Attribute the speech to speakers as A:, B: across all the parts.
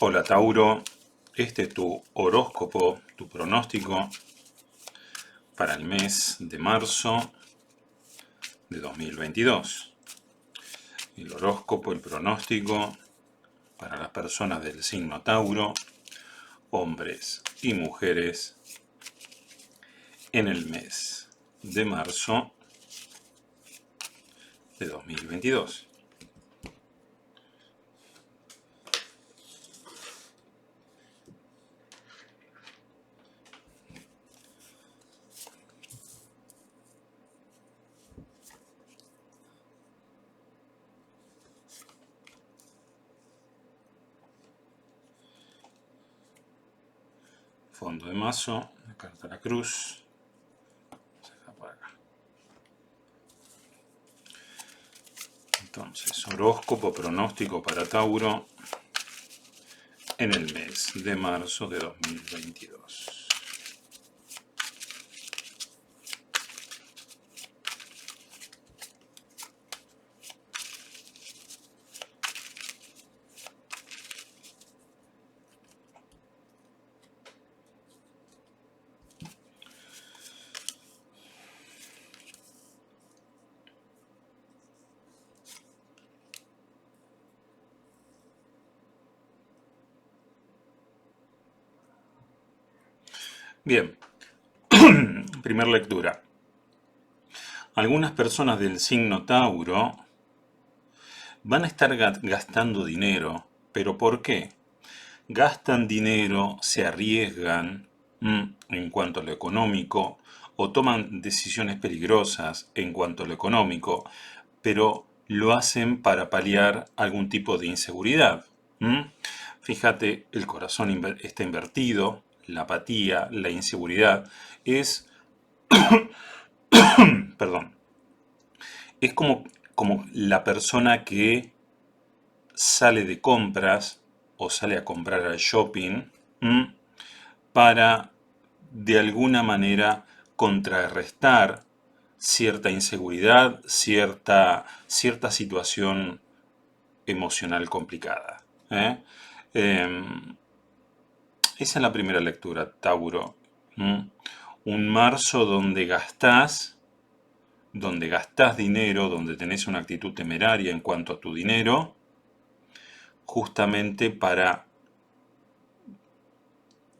A: Hola Tauro, este es tu horóscopo, tu pronóstico para el mes de marzo de 2022. El horóscopo, el pronóstico para las personas del signo Tauro, hombres y mujeres, en el mes de marzo de 2022. Fondo de mazo, la carta de la cruz. Entonces, horóscopo pronóstico para Tauro en el mes de marzo de 2022. Bien, primer lectura. Algunas personas del signo Tauro van a estar gastando dinero, pero ¿por qué? Gastan dinero, se arriesgan en cuanto a lo económico o toman decisiones peligrosas en cuanto a lo económico, pero lo hacen para paliar algún tipo de inseguridad. Fíjate, el corazón está invertido, la apatía, la inseguridad, es, perdón, es como, como la persona que sale de compras o sale a comprar al shopping para de alguna manera contrarrestar cierta inseguridad, cierta, cierta situación emocional complicada. ¿eh? Em, esa es la primera lectura, Tauro. Un marzo donde gastás, donde gastás dinero, donde tenés una actitud temeraria en cuanto a tu dinero, justamente para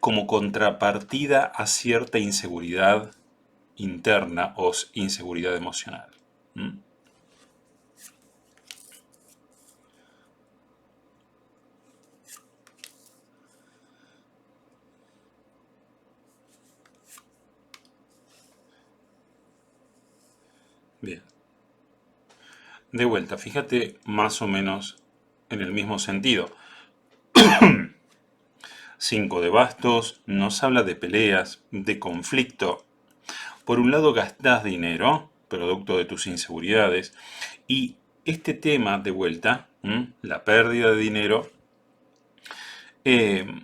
A: como contrapartida a cierta inseguridad interna o inseguridad emocional. Bien. De vuelta, fíjate más o menos en el mismo sentido. Cinco de bastos nos habla de peleas, de conflicto. Por un lado gastás dinero, producto de tus inseguridades, y este tema de vuelta, la pérdida de dinero, eh,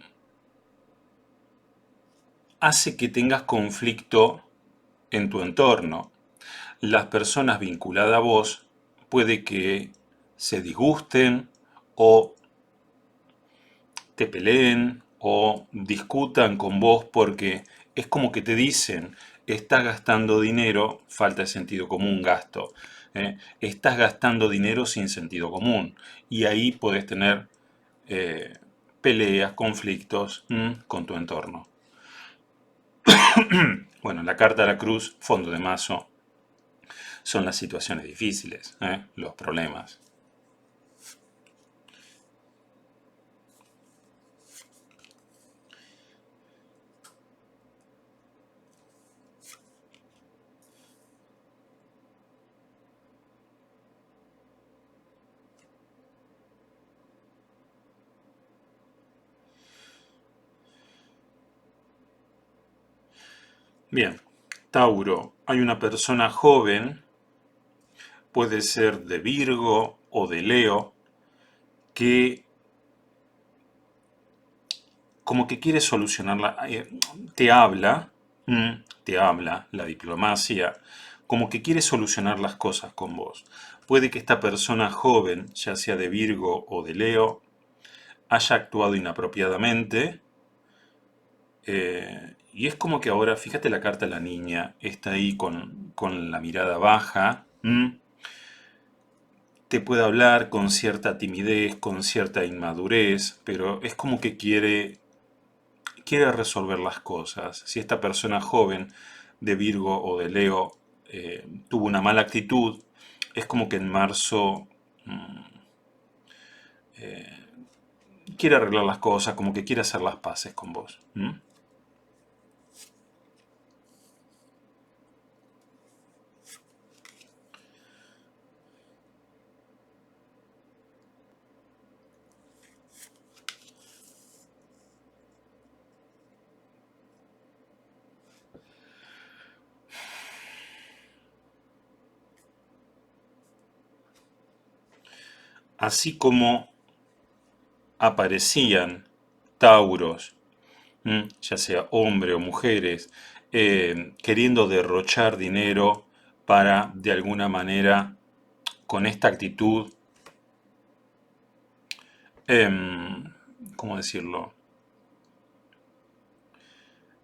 A: hace que tengas conflicto en tu entorno, las personas vinculadas a vos puede que se disgusten o te peleen o discutan con vos porque es como que te dicen, estás gastando dinero, falta de sentido común, gasto. ¿eh? Estás gastando dinero sin sentido común. Y ahí puedes tener eh, peleas, conflictos con tu entorno. bueno, la carta de la cruz, fondo de mazo, son las situaciones difíciles, ¿eh? los problemas. Bien, Tauro, hay una persona joven puede ser de Virgo o de Leo, que como que quiere solucionarla, eh, te habla, mm, te habla la diplomacia, como que quiere solucionar las cosas con vos. Puede que esta persona joven, ya sea de Virgo o de Leo, haya actuado inapropiadamente. Eh, y es como que ahora, fíjate la carta de la niña, está ahí con, la mirada baja. Te puede hablar con cierta timidez, con cierta inmadurez, pero es como que quiere, quiere resolver las cosas. Si esta persona joven de Virgo o de Leo eh, tuvo una mala actitud, es como que en marzo mm, eh, quiere arreglar las cosas, como que quiere hacer las paces con vos. Así como aparecían tauros, ya sea hombre o mujeres, eh, queriendo derrochar dinero para, de alguna manera, con esta actitud, em, ¿cómo decirlo?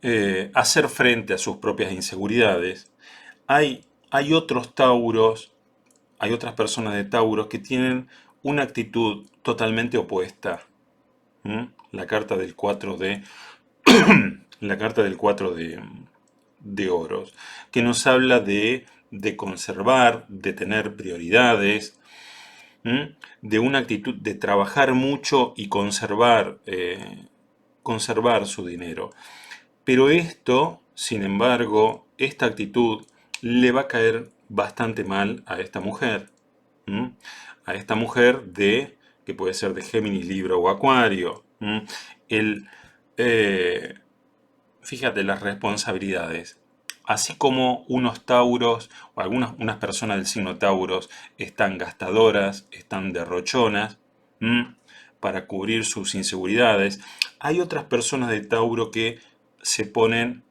A: Eh, hacer frente a sus propias inseguridades, hay, hay otros tauros, hay otras personas de tauros que tienen una actitud totalmente opuesta. La carta del 4 de la carta del 4 de, de oros, que nos habla de, de, conservar, de tener prioridades, de una actitud de trabajar mucho y conservar, eh, conservar su dinero. Pero esto, sin embargo, esta actitud le va a caer bastante mal a esta mujer a esta mujer de, que puede ser de Géminis, Libra o Acuario. El, eh, fíjate las responsabilidades. Así como unos tauros o algunas unas personas del signo tauros están gastadoras, están derrochonas para cubrir sus inseguridades, hay otras personas de Tauro que se ponen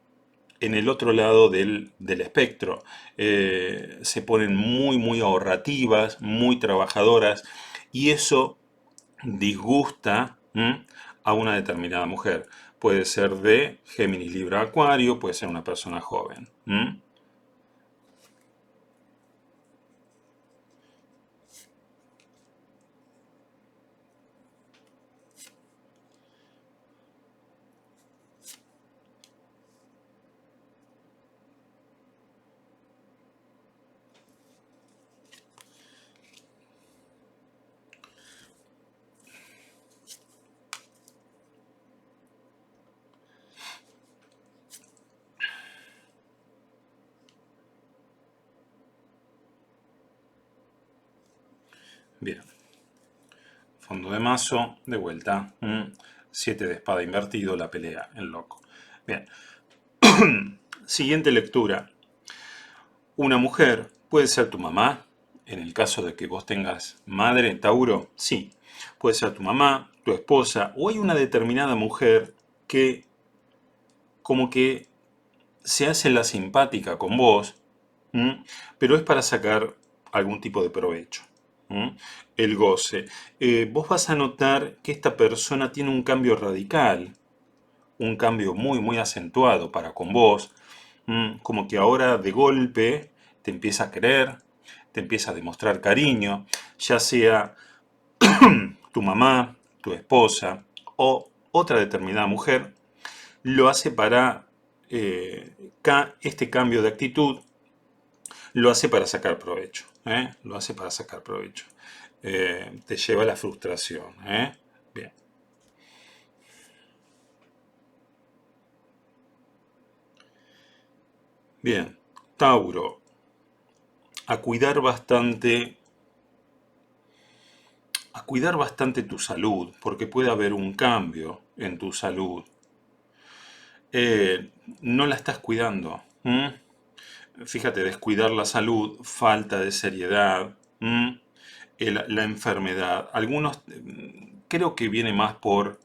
A: en el otro lado del, espectro. Eh, se ponen muy, muy ahorrativas, muy trabajadoras, y eso disgusta a una determinada mujer. Puede ser de Géminis, Libra, Acuario, puede ser una persona joven. Bien. Fondo de mazo, de vuelta. 7 de espada invertido, la pelea, el loco. Bien. Siguiente lectura. Una mujer puede ser tu mamá, en el caso de que vos tengas madre, Tauro, sí. Puede ser tu mamá, tu esposa, o hay una determinada mujer que como que se hace la simpática con vos, pero es para sacar algún tipo de provecho el goce. Eh, vos vas a notar que esta persona tiene un cambio radical, un cambio muy, muy acentuado para con vos, como que ahora de golpe te empieza a querer, te empieza a demostrar cariño, ya sea tu mamá, tu esposa o otra determinada mujer, lo hace para eh, este cambio de actitud, lo hace para sacar provecho. ¿Eh? lo hace para sacar provecho. Eh, te lleva a la frustración. ¿eh? Bien. Bien, Tauro, a cuidar bastante, a cuidar bastante tu salud, porque puede haber un cambio en tu salud. no la estás cuidando fíjate, descuidar la salud, falta de seriedad, la enfermedad. Algunos mm, creo que viene más por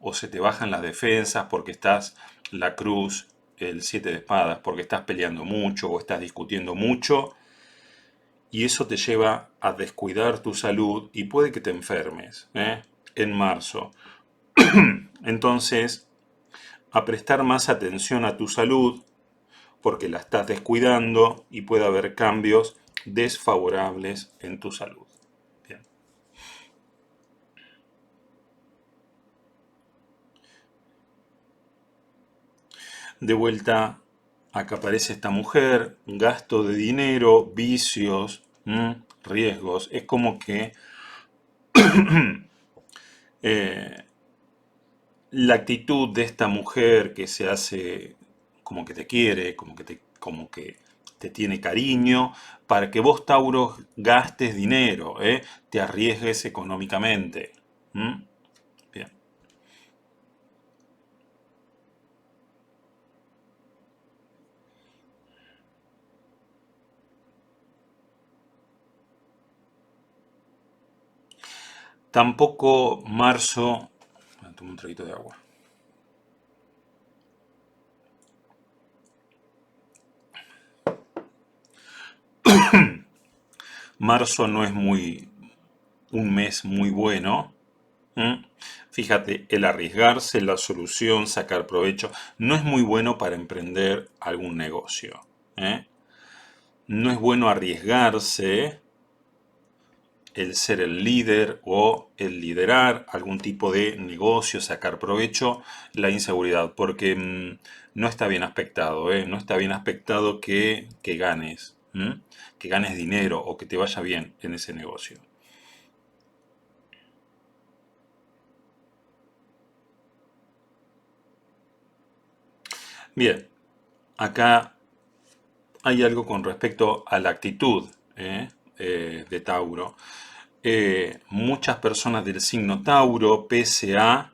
A: o se te bajan las defensas porque estás la cruz, el 7 de espadas, porque estás peleando mucho o estás discutiendo mucho y eso te lleva a descuidar tu salud y puede que te enfermes. ¿eh? en marzo. Entonces, a prestar más atención a tu salud, porque la estás descuidando y puede haber cambios desfavorables en tu salud. De vuelta, acá aparece esta mujer, gasto de dinero, vicios, riesgos. Es como que eh, la actitud de esta mujer que se hace como que te quiere, como que te, como que te tiene cariño, para que vos, Tauro, gastes dinero, ¿eh? te arriesgues económicamente. Tampoco marzo... Tomo un traguito de agua. marzo no es muy un mes muy bueno. Fíjate, el arriesgarse, la solución, sacar provecho, no es muy bueno para emprender algún negocio. ¿eh? No es bueno arriesgarse el ser el líder o el liderar algún tipo de negocio, sacar provecho, la inseguridad, porque mm, no está bien aspectado, ¿eh? no está bien aspectado que, ganes, que ganes dinero o que te vaya bien en ese negocio. Bien, acá hay algo con respecto a la actitud. ¿eh? Eh, de Tauro. Eh, muchas personas del signo Tauro, pese a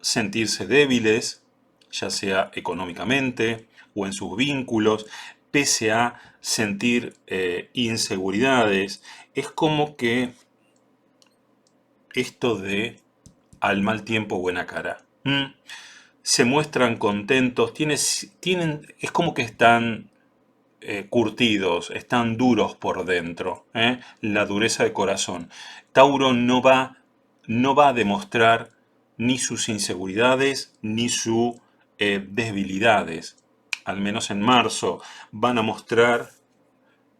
A: sentirse débiles, ya sea económicamente o en sus vínculos, pese a sentir eh, inseguridades, es como que esto de al mal tiempo buena cara. Se muestran contentos, tienen, es como que están eh, curtidos, están duros por dentro, ¿eh? la dureza de corazón. Tauro no va, no va a demostrar ni sus inseguridades ni sus eh, debilidades. Al menos en marzo van a mostrar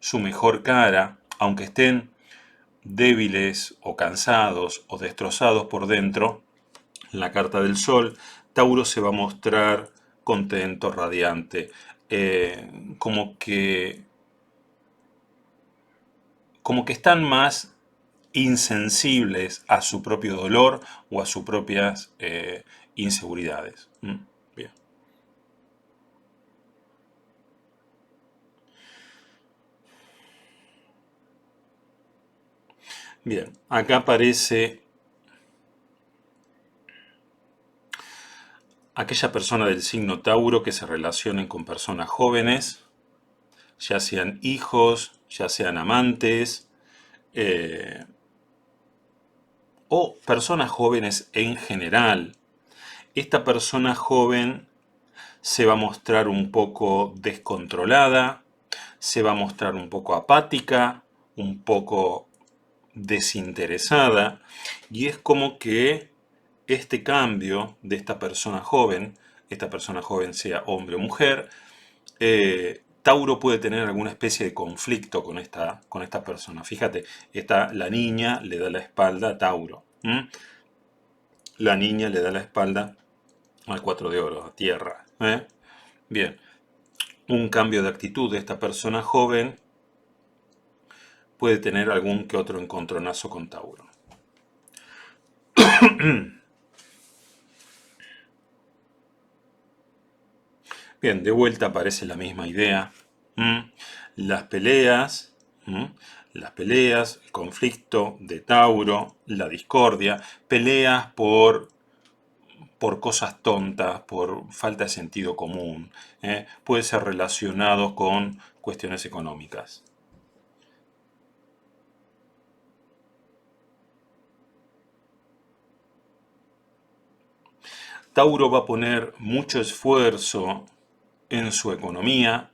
A: su mejor cara, aunque estén débiles o cansados o destrozados por dentro. la carta del sol, Tauro se va a mostrar contento, radiante. Eh, como que como que están más insensibles a su propio dolor o a sus propias eh, inseguridades. Mm, bien. Acá aparece aquella persona del signo Tauro que se relacionen con personas jóvenes, ya sean hijos, ya sean amantes, eh, o personas jóvenes en general. Esta persona joven se va a mostrar un poco descontrolada, se va a mostrar un poco apática, un poco desinteresada, y es como que este cambio de esta persona joven, esta persona joven sea hombre o mujer, eh, Tauro puede tener alguna especie de conflicto con esta, con esta persona. Fíjate, esta, la niña le da la espalda a Tauro. La niña le da la espalda al 4 de oro, a tierra. ¿eh? Bien, un cambio de actitud de esta persona joven puede tener algún que otro encontronazo con Tauro. Bien, de vuelta aparece la misma idea. Las peleas, las peleas, el conflicto de Tauro, la discordia, peleas por, por cosas tontas, por falta de sentido común. ¿eh? Puede ser relacionado con cuestiones económicas. Tauro va a poner mucho esfuerzo en su economía.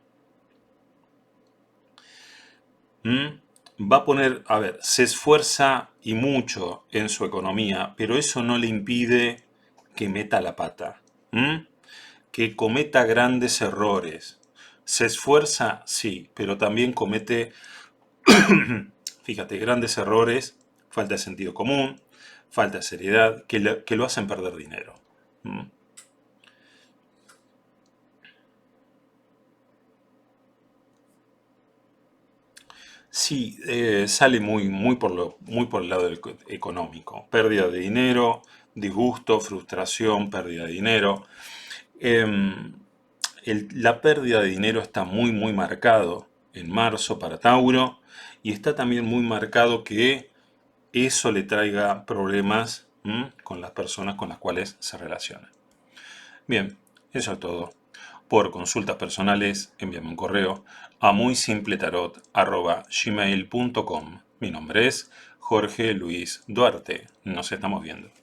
A: ¿Mm? Va a poner, a ver, se esfuerza y mucho en su economía, pero eso no le impide que meta la pata, que cometa grandes errores. Se esfuerza, sí, pero también comete, fíjate, grandes errores, falta de sentido común, falta de seriedad, que, lo hacen perder dinero. Sí, eh, sale muy, muy, por lo, muy por el lado económico. Pérdida de dinero, disgusto, frustración, pérdida de dinero. Em, la pérdida de dinero está muy, muy marcado en marzo para Tauro y está también muy marcado que eso le traiga problemas con las personas con las cuales se relaciona. Bien, eso es todo. Por consultas personales, envíame un correo a gmail.com Mi nombre es Jorge Luis Duarte. Nos estamos viendo.